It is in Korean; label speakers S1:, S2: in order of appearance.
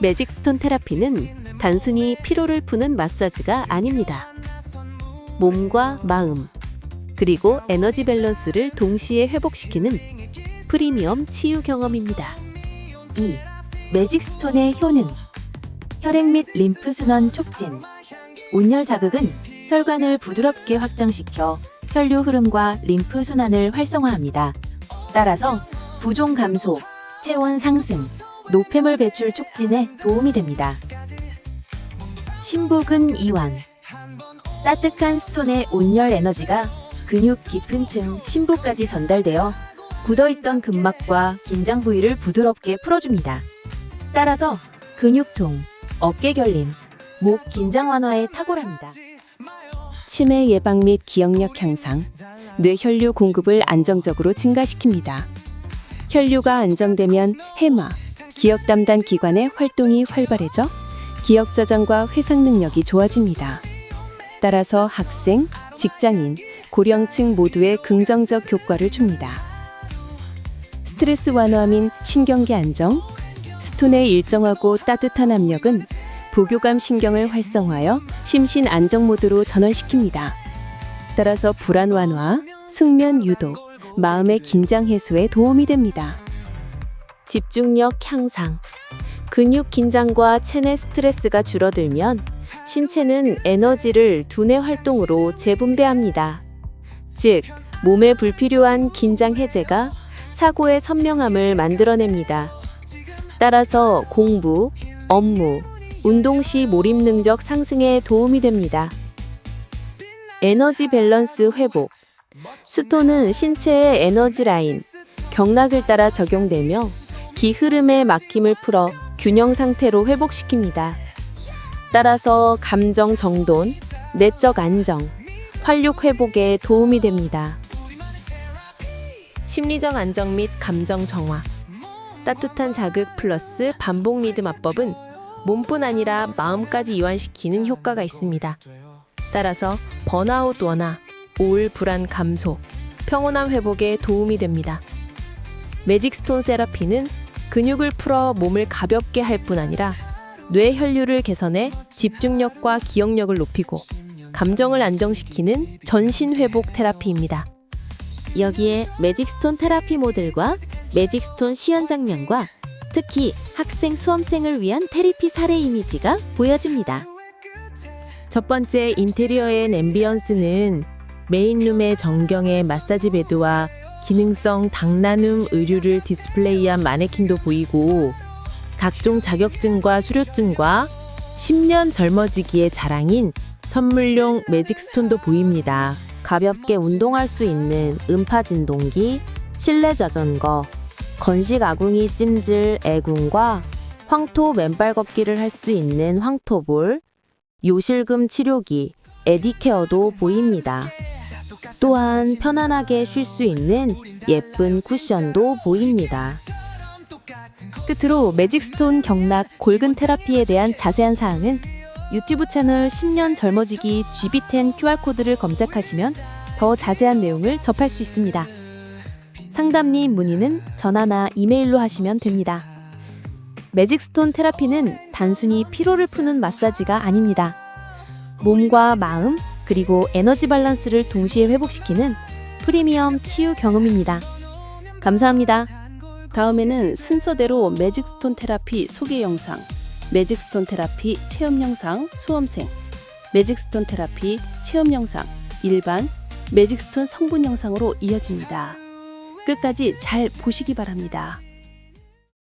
S1: 매직스톤 테라피는 단순히 피로를 푸는 마사지가 아닙니다. 몸과 마음, 그리고 에너지 밸런스를 동시에 회복시키는 프리미엄 치유 경험입니다.
S2: 2. 매직스톤의 효능. 혈액 및 림프 순환 촉진. 온열 자극은 혈관을 부드럽게 확장시켜 혈류 흐름과 림프 순환을 활성화합니다. 따라서 부종 감소, 체온 상승, 노폐물 배출 촉진에 도움이 됩니다. 심부근 이완. 따뜻한 스톤의 온열 에너지가 근육 깊은 층 심부까지 전달되어 굳어있던 근막과 긴장 부위를 부드럽게 풀어줍니다. 따라서 근육통, 어깨 결림, 목 긴장 완화에 탁월합니다.
S1: 치매 예방 및 기억력 향상, 뇌혈류 공급을 안정적으로 증가시킵니다. 혈류가 안정되면 해마, 기억 담당 기관의 활동이 활발해져 기억 저장과 회상 능력이 좋아집니다. 따라서 학생, 직장인, 고령층 모두에 긍정적 효과를 줍니다. 스트레스 완화 및 신경계 안정, 스톤의 일정하고 따뜻한 압력은 부교감 신경을 활성화하여 심신 안정 모드로 전환시킵니다. 따라서 불안 완화, 숙면 유도, 마음의 긴장 해소에 도움이 됩니다. 집중력 향상. 근육 긴장과 체내 스트레스가 줄어들면 신체는 에너지를 두뇌 활동으로 재분배합니다. 즉, 몸에 불필요한 긴장 해제가 사고의 선명함을 만들어냅니다. 따라서 공부, 업무, 운동 시 몰입 능력 상승에 도움이 됩니다. 에너지 밸런스 회복. 스톤은 신체의 에너지 라인, 경락을 따라 적용되며 기 흐름의 막힘을 풀어 균형 상태로 회복시킵니다. 따라서 감정 정돈, 내적 안정, 활력 회복에 도움이 됩니다. 심리적 안정 및 감정 정화. 따뜻한 자극 플러스 반복 리듬 화법은 몸뿐 아니라 마음까지 이완시키는 효과가 있습니다. 따라서 번아웃 완화, 우울 불안 감소, 평온함 회복에 도움이 됩니다. 매직스톤 세라피는 근육을 풀어 몸을 가볍게 할 뿐 아니라 뇌 혈류를 개선해 집중력과 기억력을 높이고 감정을 안정시키는 전신 회복 테라피입니다. 여기에 매직스톤 테라피 모델과 매직스톤 시연 장면과 특히 학생 수험생을 위한 테리피 사례 이미지가 보여집니다. 첫 번째 인테리어의 앰비언스는 메인룸의 정경의 마사지 베드와 기능성 당나눔 의류를 디스플레이한 마네킹도 보이고 각종 자격증과 수료증과 10년 젊어지기의 자랑인 선물용 매직스톤도 보입니다. 가볍게 운동할 수 있는 음파 진동기, 실내 자전거, 건식 아궁이 찜질 애궁과 황토 맨발 걷기를 할 수 있는 황토볼, 요실금 치료기, 에디케어도 보입니다. 또한 편안하게 쉴 수 있는 예쁜 쿠션도 보입니다. 끝으로 매직스톤 경락 골근 테라피에 대한 자세한 사항은 유튜브 채널 10년 젊어지기 GB10 QR코드를 검색하시면 더 자세한 내용을 접할 수 있습니다. 상담 및 문의는 전화나 이메일로 하시면 됩니다. 매직스톤 테라피는 단순히 피로를 푸는 마사지가 아닙니다. 몸과 마음, 그리고 에너지 밸런스를 동시에 회복시키는 프리미엄 치유 경험입니다. 감사합니다. 다음에는 순서대로 매직스톤 테라피 소개 영상, 매직스톤 테라피 체험 영상 수험생, 매직스톤 테라피 체험 영상 일반, 매직스톤 성분 영상으로 이어집니다. 끝까지 잘 보시기 바랍니다.